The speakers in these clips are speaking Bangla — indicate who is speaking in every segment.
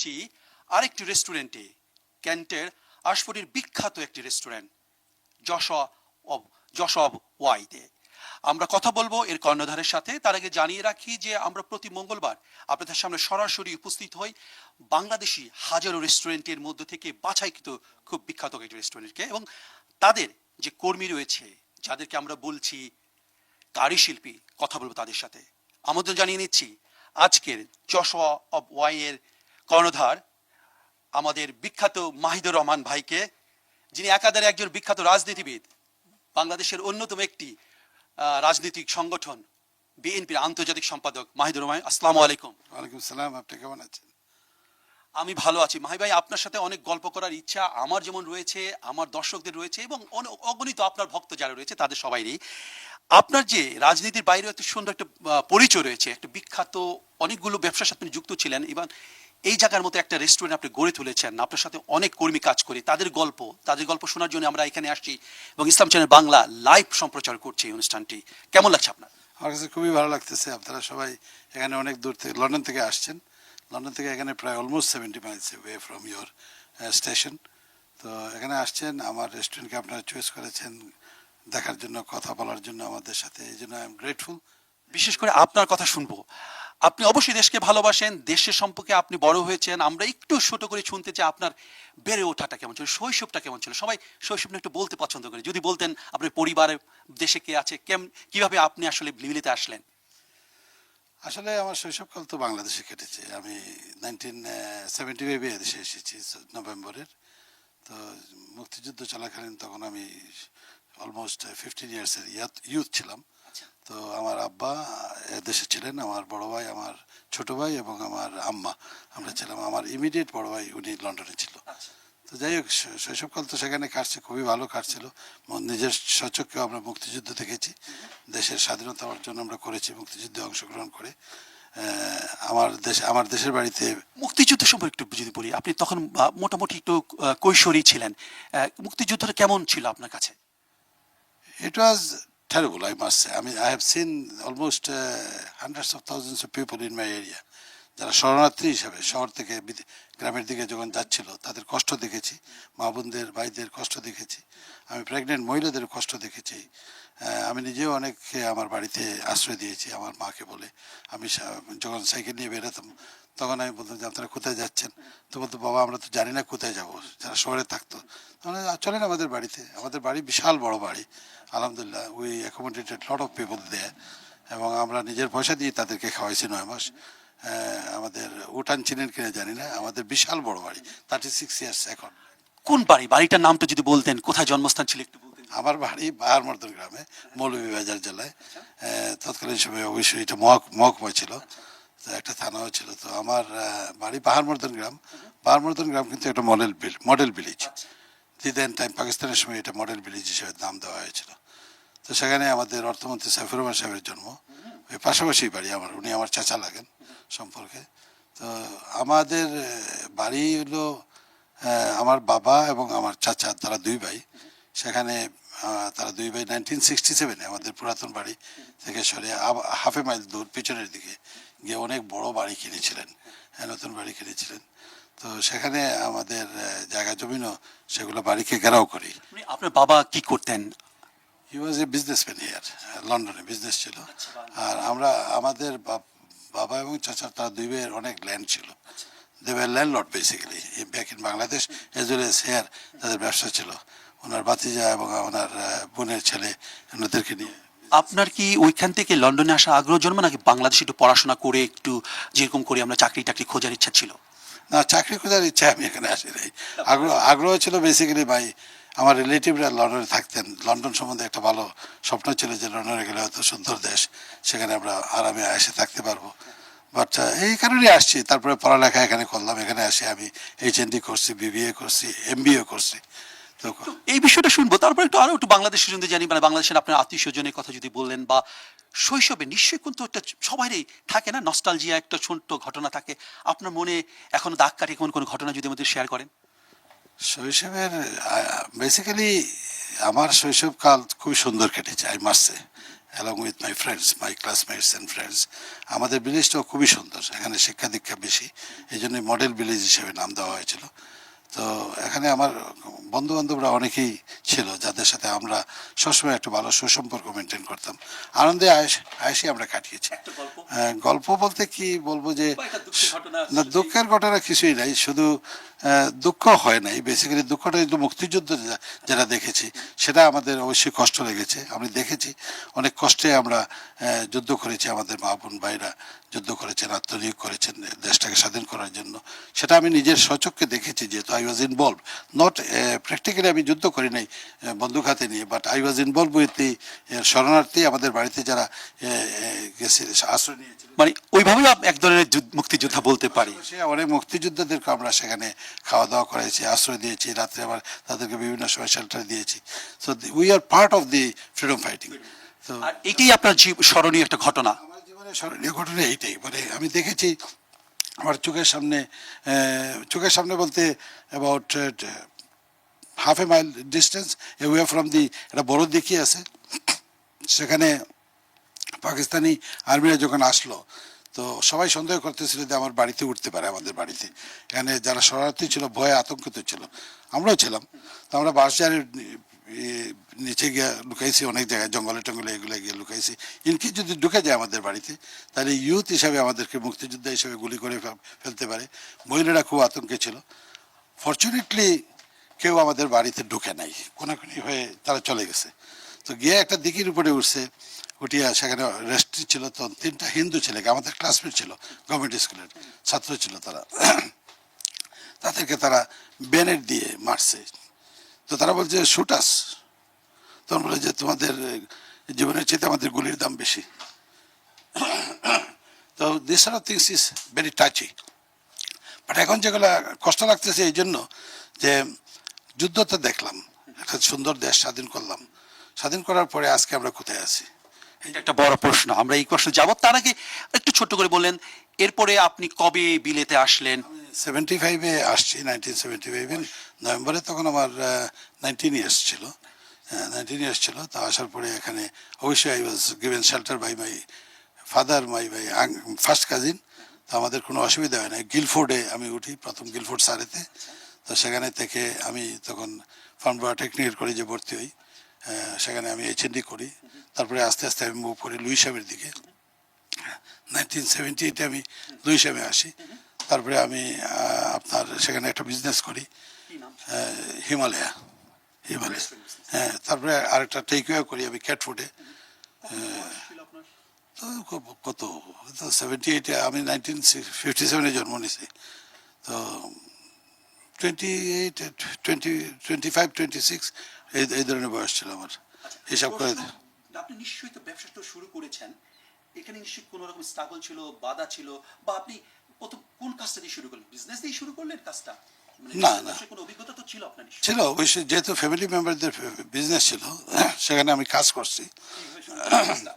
Speaker 1: এসেছি আরেকটি রেস্টুরেন্টে ক্যান্টের আশফরির বিখ্যাত একটি রেস্টুরেন্ট যশ অব ওয়াইতে আমরা কথা বলব এর কর্ণধারের সাথে। তার আগে জানিয়ে রাখি যে আমরা প্রতি মঙ্গলবার আপনাদের সামনে সরাসরি উপস্থিত হই বাংলাদেশি হাজারো রেস্টুরেন্টের মধ্য থেকে বাছাইকৃত খুব বিখ্যাত একটি রেস্টুরেন্টকে এবং তাদের যে কর্মী রয়েছে, যাদেরকে আমরা বলছি কারিশিল্পী, কথা বলব তাদের সাথে। আমন্ত্রণ জানিয়ে নিচ্ছি আজকের যশোয়া অব ওয়াইয়ের কর্ণধার আমাদের বিখ্যাত মাহিদুর রহমান ভাইকে যিনি একাধারে একজন বিখ্যাত রাজনীতিবিদ বাংলাদেশের অন্যতম একটি রাজনৈতিক সংগঠন বিএনপির আন্তর্জাতিক সম্পাদক মাহিদুর রহমান আসসালামু আলাইকুম।
Speaker 2: ওয়ালাইকুম সালাম আপনি কেমন আছেন?
Speaker 1: আমি ভালো আছি। মাহি ভাই আপনার সাথে অনেক গল্প করার ইচ্ছা আমার যেমন রয়েছে আমার দর্শকদের রয়েছে এবং অগণিত আপনার ভক্ত যারা রয়েছে তাদের সবাইরই। আপনার যে রাজনীতির বাইরে একটা সুন্দর একটা পরিচয় রয়েছে একটা বিখ্যাত অনেকগুলো ব্যবসার সাথে যুক্ত ছিলেন এবং এই জায়গার মতো একটা রেস্টুরেন্ট আপনি গড়ে তুলেছেন। আপনার সাথে অনেক কর্মী কাজ করে। তাদের গল্প তাদের গল্প শোনার জন্য আমরা এখানে আসছি এবং ইসলাম চ্যানেল বাংলা লাইভ সম্প্রচার করছে এই অনুষ্ঠানটি। কেমন লাগছে আপনার?
Speaker 2: আমার কাছে খুবই ভালো লাগতেছে। আপনারা সবাই এখানে অনেক দূর থেকে লন্ডন থেকে আসছেন। লন্ডন থেকে এখানে প্রায় almost seventy miles way from your station তো এখানে আসছেন আমার রেস্টুরেন্টকে আপনারা চয়েস করেছেন দেখার জন্য কথা বলার জন্য আমাদের সাথে। এই জন্য আই এম গ্রেটফুল
Speaker 1: বিশেষ করে আপনার কথা শুনব। আপনি অবশ্যই দেশকে ভালোবাসেন, দেশের সম্পর্কে আপনি বড় হয়েছেন, আমরা একটু ছোট করে শুনতে চাই আপনার বেড়ে ওঠাটা কেমন ছিল, শৈশবটা কেমন ছিল? সবাই শৈশব একটু বলতে পছন্দ করে। যদি বলতেন আপনার পরিবারে দেশে কে আছে, কেম, কীভাবে আপনি আসলে মিলিতে আসলেন?
Speaker 2: আসলে আমার শৈশবকাল তো বাংলাদেশে কেটেছে। আমি নাইনটিন সেভেন্টি ফাইভে দেশে এসেছি নভেম্বরের। তো মুক্তিযুদ্ধ চলাকালীন তখন আমি অলমোস্ট ফিফটিন ইয়ার্সের ইউথ ছিলাম। তো আমার আব্বা দেশে ছিলেন আমার বড় ভাই আমার ছোট ভাই এবং আমার আম্মা। আমরা ছিলাম আমার ইমিডিয়েট বড় ভাই উনি লন্ডনে ছিল। তো যাই হোক শৈশবকাল তো সেখানে কাটছে খুবই ভালো কাটছিল। নিজের সচক্ষে আমরা মুক্তিযুদ্ধ দেখেছি। দেশের স্বাধীনতা অর্জন আমরা করেছি মুক্তিযুদ্ধে অংশগ্রহণ করে। আমার দেশ আমার দেশের বাড়িতে
Speaker 1: মুক্তিযুদ্ধ সম্পর্কে একটু যদি বলি আপনি তখন মোটামুটি একটু কৈশোরী ছিলেন। মুক্তিযুদ্ধটা কেমন ছিল আপনার কাছে?
Speaker 2: It was terrible, I must say. I mean, I have seen almost uh, hundreds of thousands of people in my area. যারা শরণার্থী হিসাবে শহর থেকে গ্রামের দিকে যখন যাচ্ছিল তাদের কষ্ট দেখেছি মা বোনদের ভাইদের কষ্ট দেখেছি আমি প্রেগনেন্ট মহিলাদের কষ্ট দেখেছি আমি নিজেও অনেককে আমার বাড়িতে আশ্রয় দিয়েছি আমার মাকে বলে। আমি যখন সাইকেল নিয়ে বেরোতাম তখন আমি বলতাম যে আপনারা কোথায় যাচ্ছেন? তো বলতো বাবা আমরা তো জানি না কোথায় যাব যারা শহরে থাকতো। আমি, চলেন আমাদের বাড়িতে। আমাদের বাড়ি বিশাল বড় বাড়ি। আলহামদুলিল্লাহ we accommodated lot of people দেয় এবং আমরা নিজের পয়সা দিয়ে তাদেরকে খাওয়াইছি নয় মাস। আমাদের উঠান চিনেন কিনে জানি না আমাদের বিশাল বড় বাড়ি থার্টি সিক্স ইয়ার্স এখন।
Speaker 1: কোন বাড়ি? বাড়িটার নাম তো যদি বলতেন কোথায় জন্মস্থান ছিল একটু
Speaker 2: আমার বাড়ি বাহারমর্দন গ্রামে মৌলভীবাজার জেলায়। তৎকালীন সময়ে অবশ্যই এটা মহক মহকুমা ছিল। তো একটা থানাও ছিল। তো আমার বাড়ি পাহাড়মর্দন গ্রাম। পাহাড়মর্দন গ্রাম কিন্তু একটা model bill model village. The then time পাকিস্তানের সময় এটা মডেল ভিলেজ হিসেবে নাম দেওয়া হয়েছিল। তো সেখানে আমাদের অর্থমন্ত্রী সাইফুর রহমান সাহেবের জন্ম। ওই পাশাপাশি বাড়ি আমার উনি আমার চাচা লাগেন সম্পর্কে। তো আমাদের বাড়ি হলো আমার বাবা এবং আমার চাচা তারা দুই ভাই। সেখানে তারা দুই ভাই নাইনটিন সিক্সটি সেভেনে আমাদের পুরাতন বাড়ি থেকে সরে হাফ মাইল দূর পিছনের দিকে গিয়ে অনেক বড় বাড়ি কিনেছিলেন হ্যাঁ, নতুন বাড়ি কিনেছিলেন। তো সেখানে আমাদের জায়গা জমিনও সেগুলো বাড়িকে ঘেরাও করি।
Speaker 1: আপনার বাবা কি করতেন?
Speaker 2: He was a businessman here লন্ডনে বিজনেস ছিল। আর আমরা আমাদের বাবা এবং চাচার তারা দুই ভাইয়ের অনেক ল্যান্ড ছিল। They were land lot basically back in Bangladesh as well as here তাদের ব্যবসা ছিল। ওনার বাতিজা এবং ওনার বোনের ছেলে ওনাদেরকে নিয়ে।
Speaker 1: আপনার কি ওইখান থেকে লন্ডনে আসা আগ্রহ জন্ম নাকি বাংলাদেশে একটু পড়াশোনা করে একটু যেরকম করে আমরা চাকরি টাকরি খোঁজার ইচ্ছা ছিল?
Speaker 2: না চাকরি খোঁজার ইচ্ছা আমি এখানে আসি নাই আগ্রহ আগ্রহ ছিল বেসিক্যালি ভাই আমার রিলেটিভরা লন্ডনে থাকতেন। লন্ডন সম্বন্ধে একটা ভালো স্বপ্ন ছিল যে লন্ডনে গেলে হয়তো সুন্দর দেশ সেখানে আমরা আরামে এসে থাকতে পারব। বাট এই কারণেই আসছি। তারপরে পড়ালেখা এখানে করলাম। এখানে আসি আমি এইচ এন ডি করছি বিবিএ করছি এম করছি।
Speaker 1: এই বিষয়টা শুনব, তারপর একটু আরও একটু বাংলাদেশ জন্য জানি মানে বাংলাদেশের আপনার আত্মীয় স্বজনের কথা যদি বললেন বা শৈশবে নিশ্চয়ই কিন্তু একটা সবারই থাকে না নস্টালজিয়া একটা ছোট্ট ঘটনা থাকে। আপনার মনে এখনও দাগ কাটে কোন কোন ঘটনা যদি আমাদের শেয়ার করেন?
Speaker 2: শৈশবের বেসিক্যালি আমার শৈশবকাল খুব সুন্দর কেটেছে আই মাসে along with my friends my classmates and friends আমাদের ভিলেজটাও খুবই সুন্দর, এখানে শিক্ষা দীক্ষা বেশি, এই জন্য মডেল ভিলেজ হিসেবে নাম দেওয়া হয়েছিল। তো এখানে আমার বন্ধু বান্ধবরা অনেকেই ছিল যাদের সাথে আমরা সবসময় একটা ভালো সুসম্পর্ক মেনটেন করতাম। আনন্দে আয়েস আমরা কাটিয়েছি।
Speaker 1: গল্প?
Speaker 2: বলতে কি বলব যে না দুঃখের ঘটনা কিছুই নাই শুধু দুঃখ হয় নাই। বেসিক্যালি দুঃখটা কিন্তু মুক্তিযুদ্ধ যা- যেটা দেখেছি সেটা আমাদের অবশ্যই কষ্ট লেগেছে। আমি দেখেছি অনেক কষ্টে আমরা যুদ্ধ করেছি আমাদের মা বোন ভাইরা যুদ্ধ করেছেন আত্মনিয়োগ করেছেন দেশটাকে স্বাধীন করার জন্য। সেটা আমি নিজের সচক্ষে দেখেছি যেহেতু I was involve not practically আমি যুদ্ধ করি নাই বন্দুক হাতে নিয়ে but I was involve with the শরণার্থী আমাদের বাড়িতে যারা আহ, আহ, গেছে আশ্রয় নিয়েছিল।
Speaker 1: মানে ওইভাবেই এক ধরনের মুক্তিযোদ্ধা বলতে পারি।
Speaker 2: সে অনেক মুক্তিযোদ্ধাদেরকে আমরা সেখানে খাওয়া দাওয়া করেছি আশ্রয় দিয়েছি রাত্রে আবার তাদেরকে বিভিন্ন সময় শেল্টার দিয়েছি। So we are part of the freedom fighting তো
Speaker 1: এটাই আপনার স্মরণীয় একটা ঘটনা।
Speaker 2: আমার স্মরণীয় ঘটনা এইটাই। মানে আমি দেখেছি আমার চোখের সামনে চোখের সামনে বলতে about half a mile distance away from the একটা বড় দিঘি আছে। সেখানে পাকিস্তানি আর্মিরা যখন আসলো, তো সবাই সন্দেহ করতেছিল যে আমার বাড়িতে উঠতে পারে, আমাদের বাড়িতে। এখানে যারা শরণার্থী ছিল, ভয়ে আতঙ্কিত ছিল। আমরাও ছিলাম। তো আমরা বাসজারের নিচে গিয়ে লুকাইছি, অনেক জায়গায়, জঙ্গলে টঙ্গলে এগুলো গিয়ে লুকাইছি। ইনকি যদি ঢুকে যায় আমাদের বাড়িতে, তাহলে ইউথ হিসাবে আমাদেরকে মুক্তিযোদ্ধা হিসাবে গুলি করে ফেল- ফেলতে পারে। মহিলারা খুব আতঙ্কে ছিল। ফর্চুনেটলি কেউ আমাদের বাড়িতে ঢুকে নাই। কোনাকুনি হয়ে তারা চলে গেছে। তো গিয়ে একটা দিকির উপরে উঠছে, উঠিয়া সেখানে রেস্ট্রি ছিল। তো তিনটা হিন্দু ছেলেকে, আমাদের ক্লাসমেট ছিল গভর্নমেন্ট স্কুলের ছাত্র ছিল তারা। তাদেরকে তারা ব্যানেট দিয়ে মারছে। তো তারা বলছে শুটাস তখন বলে যে, তোমাদের জীবনের চেয়ে আমাদের গুলির দাম বেশি। তো this are things is very touchy. But এখন যেগুলো কষ্ট লাগতেছে এই জন্য যে, যুদ্ধ তো দেখলাম, একটা সুন্দর দেশ স্বাধীন করলাম। স্বাধীন করার পরে আজকে আমরা কোথায় আছি?
Speaker 1: একটা বড় প্রশ্ন, আমরা এই প্রশ্ন যাব। তার আগে একটু ছোট্ট করে বললেন, এরপরে আপনি কবে বিলেতে আসলেন?
Speaker 2: সেভেন্টি ফাইভে আসছি নাইনটিন সেভেন্টি ফাইভে নভেম্বরে তখন আমার নাইনটিন ইয়ার্স ছিল। নাইনটিন ইয়ার্স ছিল। তা আসার পরে এখানে অবশ্যই I was given shelter by my father my by first cousin তো আমাদের কোনো অসুবিধা হয় না গিলফোর্ডে আমি উঠি, প্রথম গিলফোর্ড সারেতে। তো সেখানে থেকে আমি তখন ফার্মবা টেকনিক্যাল কলেজে ভর্তি হই। সেখানে আমি এইচএনডি করি। তারপরে আস্তে আস্তে আমি মুভ করি লুইসামের দিকে। নাইনটিন সেভেন্টি এইটে আমি লুইসামে আসি। তারপরে আমি আপনার সেখানে একটা বিজনেস করি। হিমালয়া। হিমালয়া। হ্যাঁ তারপরে আরেকটা টেকওয়ে করি আমি ক্যাট ফুডে তো কত তো সেভেন্টি এইটে আমি নাইনটিন ফিফটি সেভেনে জন্ম নিয়েছি। তো twenty eight twenty twenty five twenty six এই এই ধরনের বয়স ছিল আমার। হিসাব করে
Speaker 1: আপনি নিশ্চয়ই তো ব্যবসাটা শুরু করেছেন। এখানে নিশ্চয়ই কোনো রকম স্ট্রাগল ছিল বাধা ছিল বা আপনি প্রথম কোন কাজটা দিয়ে শুরু করলেন? বিজনেস দিয়ে শুরু করলেন কাজটা? মানে
Speaker 2: না, না।
Speaker 1: কোনো অভিজ্ঞতা তো ছিল আপনার
Speaker 2: ছিল অবশ্যই। যেহেতু ফ্যামিলি মেম্বারদের বিজনেস ছিল সেখানে আমি কাজ করছি?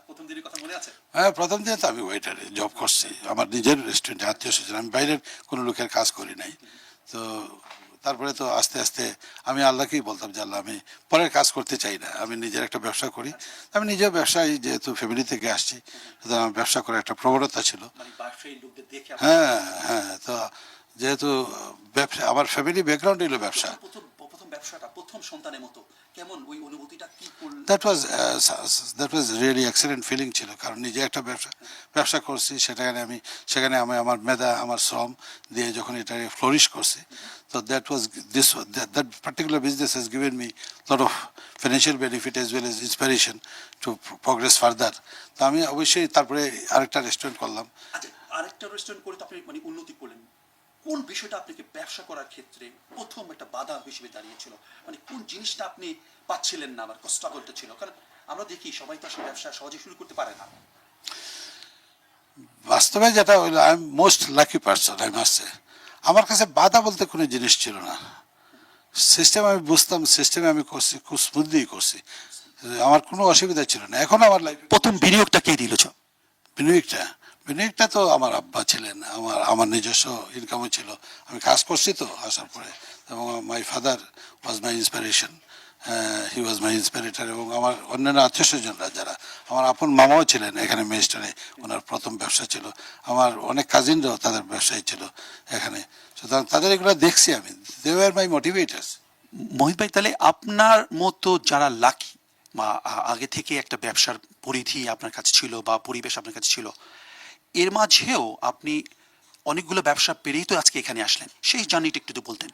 Speaker 1: প্রথম দিনের কথা মনে আছে?
Speaker 2: হ্যাঁ প্রথম দিন তো আমি ওয়েটারে জব করছি। আমার নিজের রেস্টুরেন্টে আত্মীয় স্বজন আমি বাইরের কোনো লোকের কাজ করি নাই। তো তারপরে তো আস্তে আস্তে আমি আল্লাহকেই বলতাম যে আল্লাহ আমি পরের কাজ করতে চাই না আমি নিজের একটা ব্যবসা করি। আমি নিজের ব্যবসায় যেহেতু ফ্যামিলি থেকে আসছি সুতরাং আমার ব্যবসা করার একটা প্রবণতা ছিল।
Speaker 1: মানে
Speaker 2: হ্যাঁ হ্যাঁ তো যেহেতু ব্যবসা আমার ফ্যামিলি ব্যাকগ্রাউন্ড হলো ব্যবসা।
Speaker 1: ব্যবসাটা প্রথম সন্তানের মতো কেমন ওই অনুভূতিটা কি
Speaker 2: that was that was really excellent feeling ছিল কারণ নিজে একটা ব্যবসা ব্যবসা করছি সেখানে আমি সেখানে আমি আমার মেধা আমার শ্রম দিয়ে যখন এটা ফ্লোরিশ করছি তো that was this that particular business has given me lot of financial benefit as well as inspiration to progress further তো আমি অবশ্যই তারপরে আরেকটা রেস্টুরেন্ট করলাম।
Speaker 1: আচ্ছা আরেকটা রেস্টুরেন্ট করে তো আপনি মানে উন্নতি করলেন। কোন বিষয়টা আপনাকে ব্যবসা করার ক্ষেত্রে প্রথম একটা বাধা হিসেবে দাঁড়িয়েছিল? মানে কোন জিনিসটা আপনি পাচ্ছিলেন না স্ট্রাগলটা ছিল? কারণ আমরা দেখি সবাই তো আসলে ব্যবসা সহজে শুরু করতে পারে না।
Speaker 2: বাস্তবে যেটা হইল I am most lucky person I মাসে আমার কাছে বাধা বলতে কোনো জিনিস ছিল না। সিস্টেম আমি বুঝতাম সিস্টেমে আমি করছি খুব স্মুথলি করছি। আমার কোনো অসুবিধা ছিল না। এখন আমার লাইফ
Speaker 1: প্রথম বিনিয়োগটা কে দিল
Speaker 2: বিনিয়োগটা? বিনিয়োগটা তো আমার আব্বা ছিলেন আমার আমার নিজস্ব ইনকামও ছিল। আমি কাজ করছি তো আসার পরে। এবং my father was my inspiration হি ওয়াজ মাই ইন্সপিরেটর এবং আমার অন্যান্য আত্মীয় স্বজনরা যারা আমার আপন মামাও ছিলেন এখানে মেস্টারে ওনার প্রথম ব্যবসা ছিল। আমার অনেক কাজিনরাও তাদের ব্যবসায়ী ছিল এখানে। সুতরাং তাদের এগুলো দেখছি আমি। দে ওয়ার মাই মোটিভেটার্স
Speaker 1: মোহিত ভাই তাহলে আপনার মতো যারা লাকি বা আগে থেকে একটা ব্যবসার পরিধি আপনার কাছে ছিল বা পরিবেশ আপনার কাছে ছিল এর মাঝেও আপনি অনেকগুলো ব্যবসা পেরেই তো আজকে এখানে আসলেন। সেই জার্নিটা একটু বলতেন।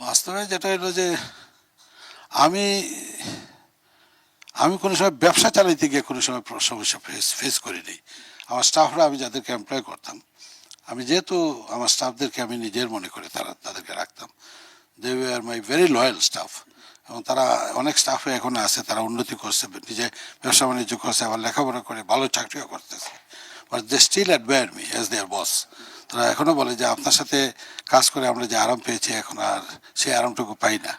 Speaker 2: বাস্তবে যেটা হলো যে আমি আমি কোনো সময় ব্যবসা চালাইতে গিয়ে কোনো সময় সমস্যা ফেস ফেস করিনি আমার স্টাফরা আমি যাদেরকে এমপ্লয় করতাম, আমি যেহেতু আমার স্টাফদেরকে আমি নিজের মনে করে তারা, তাদেরকে রাখতাম they are my very loyal staff এবং তারা অনেক স্টাফে এখন আছে, তারা উন্নতি করছে, নিজে ব্যবসা বাণিজ্য করছে, আবার লেখাপড়া করে, ভালো চাকরিও করতেছে। But they still admire me as their boss তারা এখনও বলে যে আপনার সাথে কাজ করে আমরা যে আরাম পেয়েছি এখন আর সেই আরামটুকু পাই না।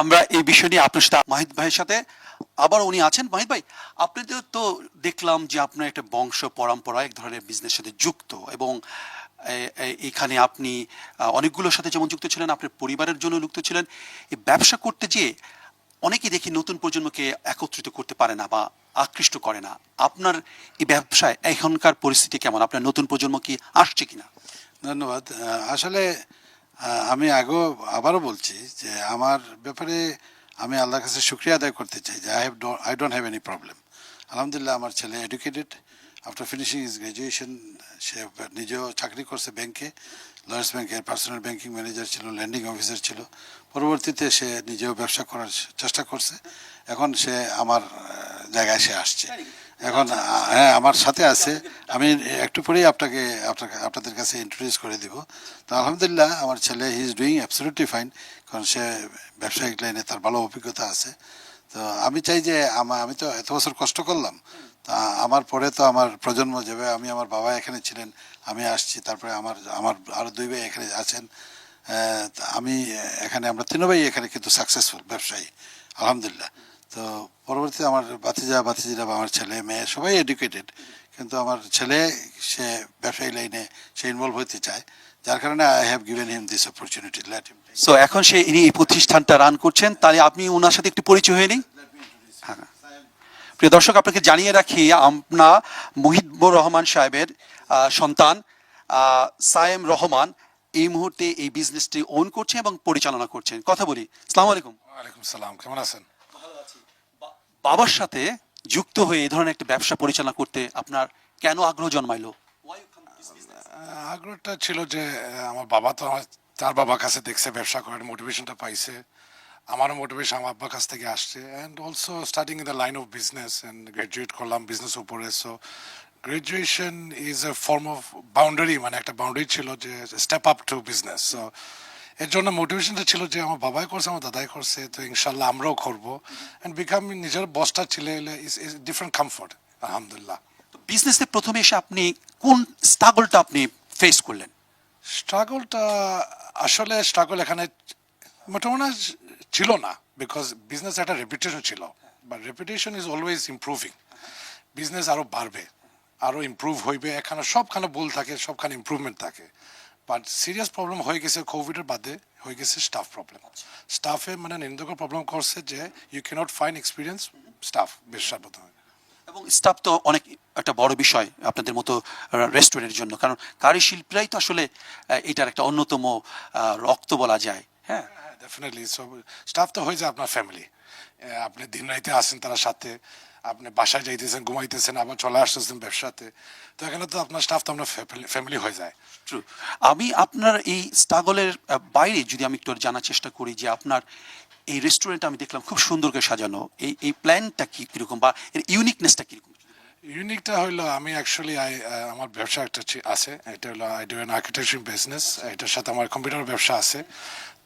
Speaker 1: আমরা এই বিষয় নিয়ে আপনার সাথে, মাহিত ভাইয়ের সাথে আবার উনি আছেন। মাহিত ভাই, আপনাদের তো দেখলাম যে আপনার একটা বংশ পরম্পরা, এক ধরনের বিজনেস সাথে যুক্ত এবং এখানে আপনি অনেকগুলোর সাথে যেমন যুক্ত ছিলেন, আপনার পরিবারের জন্য যুক্ত ছিলেন। এই ব্যবসা করতে যেয়ে অনেকেই দেখি নতুন প্রজন্মকে একত্রিত করতে পারে না বা আকৃষ্ট করে না। আপনার এই ব্যবসায় এখনকার পরিস্থিতি কেমন? আপনার নতুন প্রজন্ম কি আসছে কিনা?
Speaker 2: ধন্যবাদ। আসলে আমি আগেও আবারও বলছি যে আমার ব্যাপারে আমি আল্লাহর কাছে শুক্রিয়া আদায় করতে চাই যে I have I don't have any problem আলহামদুলিল্লাহ, আমার ছেলে educated after finishing is graduation সে নিজেও চাকরি করছে ব্যাংকে লয়ার্স ব্যাংকের পার্সোনাল ব্যাংকিং ম্যানেজার ছিল ল্যান্ডিং অফিসার ছিল। পরবর্তীতে সে নিজেও ব্যবসা করার চেষ্টা করছে। এখন সে আমার জায়গায় সে আসছে। এখন হ্যাঁ আমার সাথে আছে। আমি একটু পরেই আপনাকে আপনাকে আপনাদের কাছে ইন্ট্রোডিউস করে দিব। তো আলহামদুলিল্লাহ, আমার ছেলে he is doing absolutely fine কারণ সে ব্যবসায়িক লাইনে তার ভালো অভিজ্ঞতা আছে। তো আমি চাই যে আমি তো এত বছর কষ্ট করলাম। তা আমার পরে তো আমার প্রজন্ম যাবে আমি আমার বাবা এখানে ছিলেন আমি আসছি তারপরে আমার আমার আরও দুই ভাই এখানে আছেন আমি এখানে আমরা তিন ভাই এখানে কিন্তু সাকসেসফুল ব্যবসায়ী আলহামদুলিল্লাহ। তো পরবর্তীতে আমার বাতিজা বাতিজিরা বা আমার ছেলে মেয়ে সবাই এডুকেটেড কিন্তু আমার ছেলে সে ব্যবসায়ী লাইনে সে ইনভলভ হতে চায় যার কারণে I have given him this opportunity let him
Speaker 1: so এখন সে ইনি এই প্রতিষ্ঠানটা রান করছেন তাহলে আপনি ওনার সাথে একটু পরিচয় হয়ে নিন। হ্যাঁ। প্রিয় দর্শক আপনাকে জানিয়ে রাখি আমরা মুহিবুর রহমান সাহেবের সন্তান সায়েম রহমান এই মুহূর্তে এই বিজনেসটি ওন করছেন এবং পরিচালনা করছেন। কথা বলি। সালাম আলাইকুম।
Speaker 3: ওয়ালাইকুম সালাম কেমন আছেন?
Speaker 1: বাবার সাথে যুক্ত হয়ে এই ধরনের একটা ব্যবসা পরিচালনা করতে আপনার কেন আগ্রহ জন্মাইলো?
Speaker 3: আগ্রহটা ছিল যে আমার বাবা তো আমার তার বাবার কাছে দেখছে ব্যবসা করার মোটিভেশনটা পাইছে। আমারও মোটিভেশন আমার আব্বার কাছ থেকে আসছে and also starting in the line of business and graduate করলাম বিজনেস উপরে so graduation is a form of boundary মানে একটা বাউন্ডারি ছিল যে step up to business so এর জন্য মোটিভেশনটা ছিল যে আমার বাবাই করছে আমার দাদাই করছে তো ইনশাল্লাহ আমরাও করব অ্যান্ড বিকাম নিজের বসটা ছিল ইজ ইজ ডিফারেন্ট কমফোর্ট আলহামদুলিল্লাহ।
Speaker 1: বিজনেসে প্রথমে এসে আপনি কোন স্ট্রাগলটা আপনি ফেস করলেন?
Speaker 3: স্ট্রাগলটা আসলে স্ট্রাগল এখানে মোটামুটি ছিল না বিকজ বিজনেস একটা রেপুটেশন ছিল but reputation is always improving business আরও বাড়বে আরও ইমপ্রুভ হইবে এখানে সবখানে ভুল থাকে সবখানে ইমপ্রুভমেন্ট থাকে বাট সিরিয়াস প্রবলেম হয়ে গেছে কোভিডের বাদে হয়ে গেছে স্টাফ প্রবলেম স্টাফে মানে নিন্দকর প্রবলেম করছে যে you can't find experience staff বেশ প্রথমে
Speaker 1: এবং স্টাফ তো অনেক একটা বড় বিষয় আপনাদের মতো রেস্টুরেন্টের জন্য। কারণ কারিশিল্পীরাই তো আসলে এটার একটা অন্যতম রক্ত বলা যায় হ্যাঁ?
Speaker 3: ডেফিনেটলি সব স্টাফ তো হয়ে যায় আপনার ফ্যামিলি আপনি দিন রাইতে আসেন তার সাথে, আপনি বাসায় যাইতেছেন, ঘুমাইতেছেন, আবার চলে আসতেছেন ব্যবসাতে। তো এখানে তো আপনার স্টাফ তো আপনার ফ্যামিলি হয়ে যায়।
Speaker 1: ট্রু আমি আপনার এই স্ট্রাগলের বাইরে যদি আমি একটু জানার চেষ্টা করি যে আপনার এই রেস্টুরেন্ট আমি দেখলাম খুব সুন্দর করে সাজানো। এই এই প্ল্যানটা কি, কীরকম বা এর ইউনিকনেসটা কীরকম?
Speaker 3: ইউনিকটা হইল আমি অ্যাকচুয়ালি আমার ব্যবসা একটা আছে। এটা হলো I do an architecture business এটার সাথে আমার কম্পিউটার ব্যবসা আছে।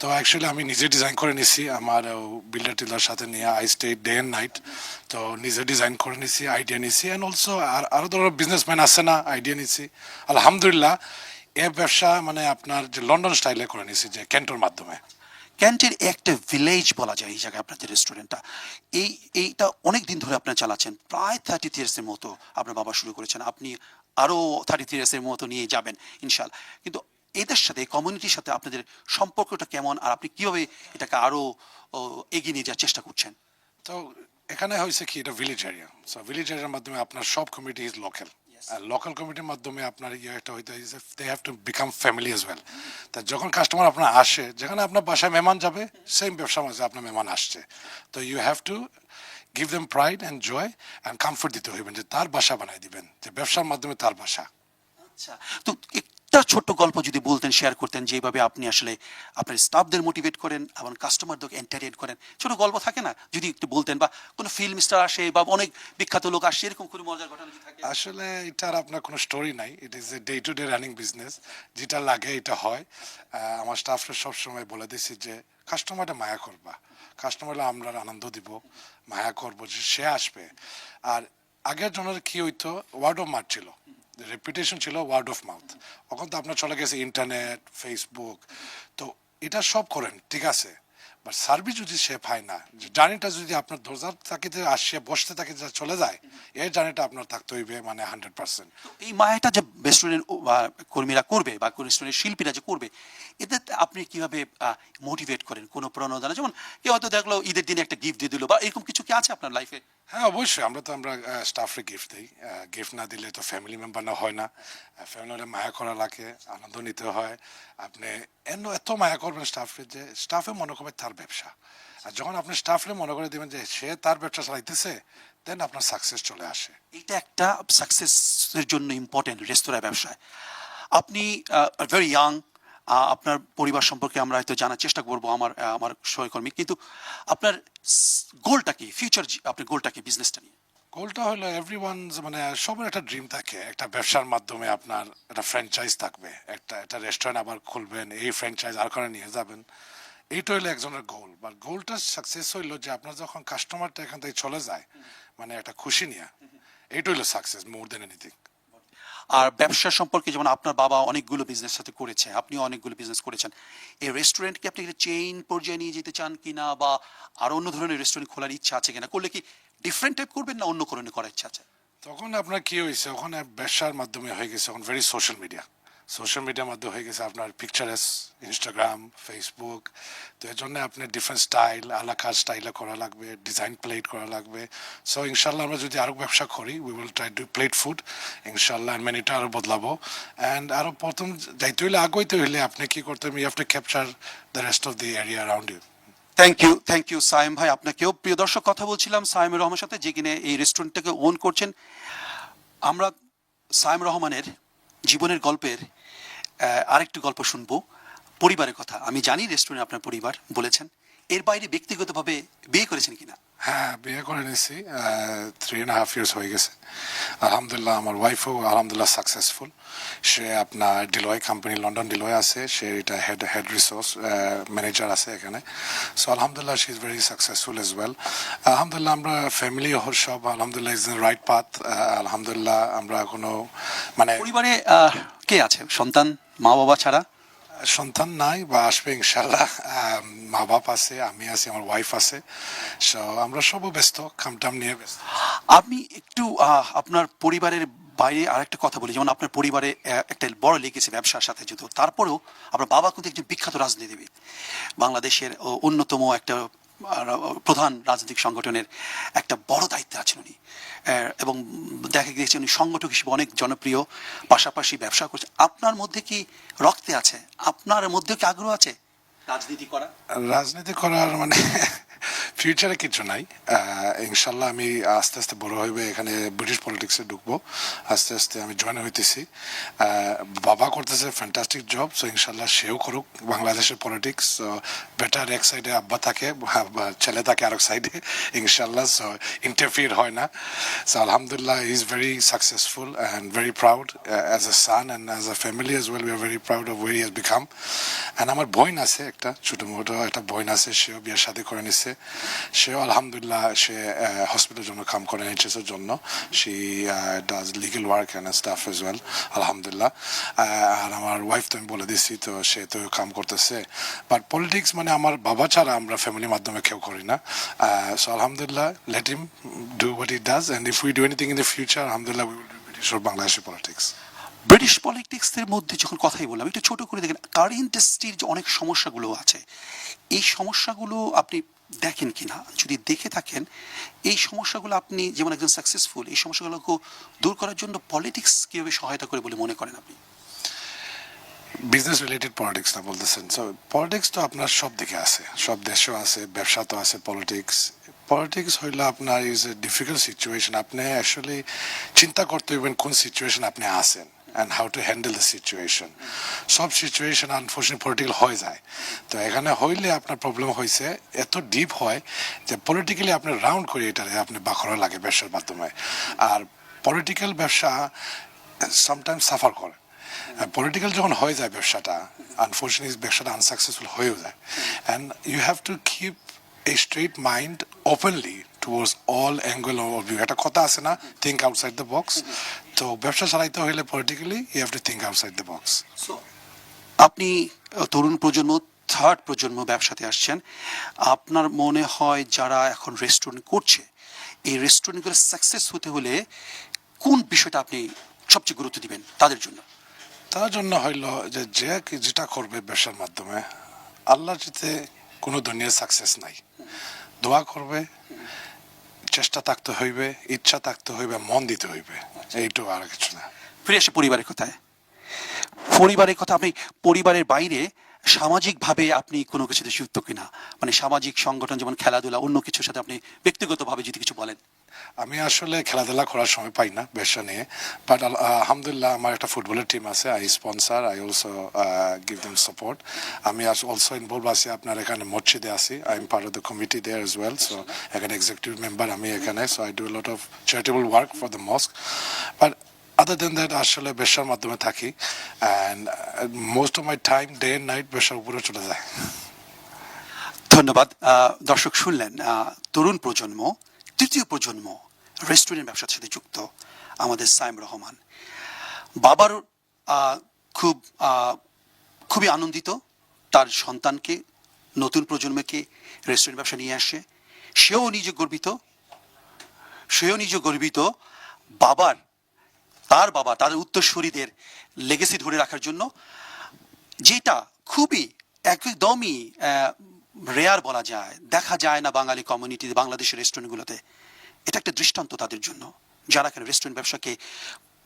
Speaker 3: তো অ্যাকচুয়ালি আমি নিজে ডিজাইন করে নিছি। আমার বিল্ডার টিলার সাথে নিয়ে I stay day and night তো নিজে ডিজাইন করে নিছি আইডিয়া নিছি। অ্যান্ড অলসো আর আরও ধরো বিজনেসম্যান আছে না আইডিয়া নিছি। আলহামদুলিল্লাহ, এ ব্যবসা মানে আপনার যে লন্ডন স্টাইলে করে নিছি, যে ক্যান্টোর মাধ্যমে।
Speaker 1: ক্যান্টের একটা ভিলেজ বলা যায় এই জায়গায় আপনাদের রেস্টুরেন্টটা এই এইটা অনেক দিন ধরে আপনারা চালাচ্ছেন প্রায় থার্টি ইয়ার্সের মতো আপনার বাবা শুরু করেছেন। আপনি আরও থার্টি ইয়ার্সের মতো নিয়ে যাবেন ইনশাল্লাহ কিন্তু এদের সাথে কমিউনিটির সাথে আপনাদের সম্পর্কটা কেমন আর আপনি কীভাবে এটাকে আরও ও, এগিয়ে নিয়ে যাওয়ার চেষ্টা করছেন?
Speaker 3: তো এখানে হয়েছে কি এটা ভিলেজ এরিয়া সো ভিলেজ এরিয়ার মাধ্যমে আপনার সব কমিটি ইজ লোকাল লোকাল কমিটির মাধ্যমে আপনার ইয়ে একটা হইতে they have to become family as well তা যখন কাস্টমার আপনার আসে যেখানে আপনার বাসায় মেহমান যাবে সেম ব্যবসার মাঝে আপনার মেহমান আসছে। তো you have to give them pride and joy and comfort দিতে হইবেন যে তার বাসা বানাই দিবেন যে ব্যবসার মাধ্যমে তার বাসা।
Speaker 1: আচ্ছা। তো একটা ছোট্ট গল্প যদি বলতেন শেয়ার করতেন যেভাবে আপনি আসলে আপনার স্টাফদের মোটিভেট করেন, এবং কাস্টমারদের এন্টারটেন করেন। ছোট গল্প থাকে না? যদি একটু বলতেন, বা কোনো ফিল্ম স্টার আসে, বা অনেক বিখ্যাত লোক আসে, এরকম কোনো মজার ঘটনা যদি থাকে?
Speaker 3: আসলে এটার আপনার কোনো স্টোরি নাই। It is a day to day running business যেটা লাগে, এটা হয়। আমার স্টাফরা সবসময় বলে দিছি যে কাস্টমারটা মায়া করবা। কাস্টমাররা আমরা আনন্দ দিব। মায়া করব যে সে আসবে। আর আগের জনের কি হইতো? ওয়ার্ড অফ মাউথ ছিল। রেপুটেশন ছিল ওয়ার্ড অফ মাউথ এখন তো আপনার চলে গেছে ইন্টারনেট ফেসবুক তো এটা সব করেন, ঠিক আছে? বাট সার্ভিস যদি সে পায় না জার্নিটা যদি আপনার দরজার তাকিতে আসে, বসতে তাকে চলে যায়, এই জার্নিটা আপনার থাকতে হইবে মানে হান্ড্রেড পার্সেন্ট
Speaker 1: এই মায়াটা যে রেস্টুরেন্ট কর্মীরা করবে, বা রেস্টুরেন্টের শিল্পীরা যে করবে এতে আপনি কীভাবে মোটিভেট করেন? কোনো প্রণোদনা? যেমন কেউ হয়তো দেখল ঈদের দিনে একটা গিফট দিয়ে দিল, বা এরকম কিছু কি আছে আপনার লাইফে
Speaker 3: হ্যাঁ অবশ্যই। আমরা তো, আমরা স্টাফরে গিফট দিই। গিফট না দিলে তো ফ্যামিলি মেম্বার না হয় না। ফ্যামিলি মায়া করা লাগে, আনন্দ নিতে হয়। আপনি এন, এত মায়া করবেন স্টাফরে যে স্টাফে মনে করবে তার ব্যবসা। আর যখন আপনি স্টাফরে মনে করে দেবেন যে সে তার ব্যবসা চালাইতেছে দেন আপনার সাকসেস চলে আসে।
Speaker 1: এটা একটা সাকসেসের জন্য ইম্পর্টেন্ট রেস্তোরাঁ ব্যবসায়। আপনি ভেরি ইয়াং আপনার পরিবার সম্পর্কে আমরা হয়তো জানার চেষ্টা করব আমার আমার সহকর্মী। কিন্তু আপনার গোলটা কি? ফিউচার আপনার গোলটা কি বিজনেসটা নিয়ে?
Speaker 3: গোলটা হলো এভরি মানে সবার একটা ড্রিম থাকে একটা ব্যবসার মাধ্যমে আপনার একটা ফ্র্যাঞ্চাইজ থাকবে একটা একটা রেস্টুরেন্ট আবার খুলবেন এই ফ্র্যাঞ্চাইজ আর করে নিয়ে যাবেন। এইটা হলো একজনের গোল বা গোলটা সাকসেস হইল যে আপনার যখন কাস্টমারটা এখান থেকে চলে যায় মানে একটা খুশি নিয়ে এইটা হলো সাকসেস মোর দেন এনিথিং
Speaker 1: আর ব্যবসা সম্পর্কে যেমন আপনার বাবা অনেকগুলো বিজনেস সাথে করেছে, আপনিও অনেকগুলো বিজনেস করেছেন, এই রেস্টুরেন্টকে আপনি চেইন পর্যায়ে নিয়ে যেতে চান কিনা বা আর অন্য ধরনের রেস্টুরেন্ট খোলার ইচ্ছা আছে কিনা? করলে কি ডিফারেন্ট টাইপ করবেন না অন্য ধরনের করার ইচ্ছা আছে?
Speaker 3: তখন আপনার কি হয়েছে? ওখানে ব্যবসার মাধ্যমে হয়ে গেছে, এখন ভেরি সোশ্যাল মিডিয়া সোশ্যাল মিডিয়ার মাধ্যমে হয়ে গেছে আপনার পিকচারেস ইনস্টাগ্রাম ফেসবুক তো এর জন্য আপনি ডিফারেন্ট স্টাইল আলাকার স্টাইলে করা লাগবে ডিজাইন প্লেট করা লাগবে। সো ইনশাল্লাহ আমরা যদি আরও ব্যবসা করি we will try to plate food ইনশাল্লাহ মেনুটা আরও বদলাবো। অ্যান্ড আরও প্রথম যাইতে হইলে, আগাইতে হইলে আপনি কি করতে you have to capture the rest of the area around you
Speaker 1: thank you thank you Saim ভাই। আপনাকেও প্রিয় দর্শক, কথা বলছিলাম সাইমুর রহমানের সাথে যে কিনে এই রেস্টুরেন্টটাকে ওন করছেন। আমরা সাইম রহমানের জীবনের গল্পের আরেকটি গল্প শুনব। পরিবারের কথা। আমি জানি রেস্টুরেন্ট আপনার পরিবার বলেছেন। এর বাইরে ব্যক্তিগতভাবে বিয়ে করেছেন কিনা?
Speaker 3: হ্যাঁ বিয়ে করে নিয়েছি থ্রি অ্যান্ড হাফ ইয়ার্স হয়ে গেছে। আলহামদুলিল্লাহ আমার ওয়াইফও আলহামদুলিল্লাহ সাকসেসফুল সে আপনার ডিলয় কোম্পানি লন্ডন ডিলয় আছে সে এটা হেড হেড রিসোর্স ম্যানেজার আছে এখানে। সো আলহামদুলিল্লাহ she is very successful as well আলহামদুলিল্লাহ আমরা ফ্যামিলি সব আলহামদুলিল্লাহ ইজ রাইট পাথ আলহামদুলিল্লাহ আমরা কোনো মানে
Speaker 1: পরিবারে কে আছে? সন্তান মা বাবা ছাড়া?
Speaker 3: সন্তান নাই বা আসবে ইনশাল্লাহ মা বাপ আছে, আমি আছি, আমার ওয়াইফ আছে। সো আমরা সব ব্যস্ত, খামটাম নিয়ে ব্যস্ত।
Speaker 1: আমি একটু আপনার পরিবারের বাইরে আরেকটা কথা বলি। যেমন আপনার পরিবারে একটা বড় লেগেছে ব্যবসার সাথে যুক্ত। তারপরেও আপনার বাবা কিন্তু একজন বিখ্যাত রাজনীতিবিদ। বাংলাদেশের অন্যতম একটা প্রধান রাজনৈতিক সংগঠনের একটা বড় দায়িত্বে আছেন উনি। এবং দেখা গিয়েছে উনি সংগঠক হিসেবে অনেক জনপ্রিয়, পাশাপাশি ব্যবসা করছে। আপনার মধ্যে কি রক্তে আছে? আপনার মধ্যে কি আগ্রহ আছে? রাজনীতি করা?
Speaker 3: রাজনীতি করার মানে ফিউচারে কিছু নাই। ইনশাল্লাহ আমি আস্তে আস্তে বড় হইবে এখানে ব্রিটিশ পলিটিক্সে ঢুকবো। আস্তে আস্তে আমি জয়েন হইতেছি। বাবা করতেছে ফ্যান্টাস্টিক জব সো ইনশাল্লাহ সেও করুক বাংলাদেশের পলিটিক্স বেটার এক সাইডে আব্বা থাকে ছেলে থাকে আরেক সাইডে ইনশাল্লাহ সো ইন্টারফিয়ার হয় না। সো আলহামদুলিল্লাহ is very successful and very proud as a son and as a family as well we are very proud of way has become and আমার বোন আছে একটা ছোটো মোটো একটা বোন আছে, সেও বিয়ের শাদী করে নিচ্ছে সেও আলহামদুলিল্লাহ সে হসপিটালের জন্য কাম করে এইচএসের জন্য। She does legal work and stuff as well আলহামদুলিল্লাহ। আর আমার ওয়াইফ তো আমি বলে দিছি তো সে তো কাম করতেছে। বাট পলিটিক্স মানে আমার বাবা ছাড়া আমরা ফ্যামিলির মাধ্যমে কেউ করি না। সো আলহামদুলিল্লাহ let him do what he does and if we do anything in the future আলহামদুলিল্লাহ we will British Bangladeshi politics
Speaker 1: British পলিটিক্সের মধ্যে যখন কথাই বললাম, একটু ছোট করে দেখেন, কার ইন্ডাস্ট্রির যে অনেক সমস্যাগুলো আছে, এই সমস্যাগুলো আপনি দেখেন কিনা? যদি দেখে থাকেন, এই সমস্যাগুলো আপনি যেমন একজন সাকসেসফুল এই সমস্যাগুলোকে দূর করার জন্য পলিটিক্স কীভাবে সহায়তা করে বলে মনে করেন আপনি?
Speaker 3: বিজনেস রিলেটেড পলিটিক্স না বলতেছেন। সো পলিটিক্স তো আপনার সব দিকে আছে, সব দেশেও আছে, ব্যবসা তো আছে পলিটিক্স পলিটিক্স হইলে আপনার ইজ এ ডিফিকাল্ট সিচুয়েশন আপনি অ্যাকচুয়ালি চিন্তা করতে হইবেন কোন সিচুয়েশন আপনি আছেন। And how to handle the situation সব সিচুয়েশন আনফর্চুনেট পলিটিক্যাল হয়ে যায়। তো এখানে হইলে আপনার প্রবলেম হয়েছে এত ডিপ হয় যে পলিটিক্যালি আপনি রাউন্ড করে এটা আপনি বাখরা লাগে ব্যবসার মাধ্যমে। আর পলিটিক্যাল ব্যবসা সামটাইমস সাফার করে। পলিটিক্যাল যখন হয়ে যায় ব্যবসাটা আনফর্চুনেটলি ব্যবসাটা আনসাকসেসফুল হয়েও যায়। And you have to keep a straight mind openly towards all angle of view একটা কথা আছে না থিঙ্ক আউটসাইড দ্য বক্স তো ব্যবসা চালাইতে হলে politically you have to think outside the box
Speaker 1: আপনি তরুণ প্রজন্ম থার্ড প্রজন্ম ব্যবসাতে আসছেন। আপনার মনে হয় যারা এখন রেস্টুরেন্ট করছে এই রেস্টুরেন্টগুলো সাকসেস হতে হলে কোন বিষয়টা আপনি সবচেয়ে গুরুত্ব দিবেন তাদের জন্য?
Speaker 3: তার জন্য হইল যে যে যেটা করবে ব্যবসার মাধ্যমে আল্লাহ যেতে কোনো দুনিয়ার সাকসেস নাই। দোয়া করবে চেষ্টা থাকতে হইবে ইচ্ছা থাকতে হইবে মন দিতে হইবে। এইটু আর কিছু না।
Speaker 1: ফিরে আসে পরিবারের কথায়। পরিবারের কথা আমি পরিবারের বাইরে সামাজিকভাবে আপনি কোনো কিছুতে যুক্ত কিনা? মানে সামাজিক সংগঠন যেমন খেলাধুলা, অন্য কিছুর সাথে আপনি ব্যক্তিগতভাবে যদি কিছু বলেন।
Speaker 3: আমি আসলে খেলাধুলা করার সময় পাই না ব্যবসা নিয়ে। বাট আলহামদুলিল্লাহ আমার একটা ফুটবলের টিম আছে I sponsor I also give them support আমি অলসো ইনভলভ আছি আপনার এখানে মসজিদে আছি I am part of the committee there as well so এখানে এক্সিকিউটিভ মেম্বার আমি এখানে so I do lot of charitable work for the mosque but other than that আসলে ব্যবসার মাধ্যমে থাকি and most of my time day and night ব্যবসার উপরে চলে যায়
Speaker 1: ধন্যবাদ। দর্শক শুনলেন তরুণ প্রজন্ম, তৃতীয় প্রজন্ম রেস্টুরেন্ট ব্যবসার সাথে যুক্ত আমাদের সাইম রহমান। বাবার খুব খুবই আনন্দিত। তার সন্তানকে, নতুন প্রজন্মকে রেস্টুরেন্ট ব্যবসা নিয়ে আসে। সেও নিজে গর্বিত। সেও নিজে গর্বিত। বাবার তার বাবা তাদের উত্তরসূরিদের লেগেসি ধরে রাখার জন্য যেটা খুবই একদমই রেয়ার বলা যায়, দেখা যায় না বাঙালি কমিউনিটিতে বাংলাদেশের রেস্টুরেন্টগুলোতে এটা একটা দৃষ্টান্ত তাদের জন্য, যারা এখানে রেস্টুরেন্ট ব্যবসাকে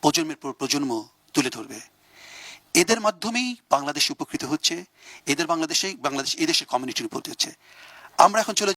Speaker 1: প্রজন্মের পর প্রজন্ম তুলে ধরবে। এদের মাধ্যমেই বাংলাদেশ উপকৃত হচ্ছে, এদের বাংলাদেশে বাংলাদেশ এদেশের কমিউনিটির উপকৃত হচ্ছে। আমরা এখন চলে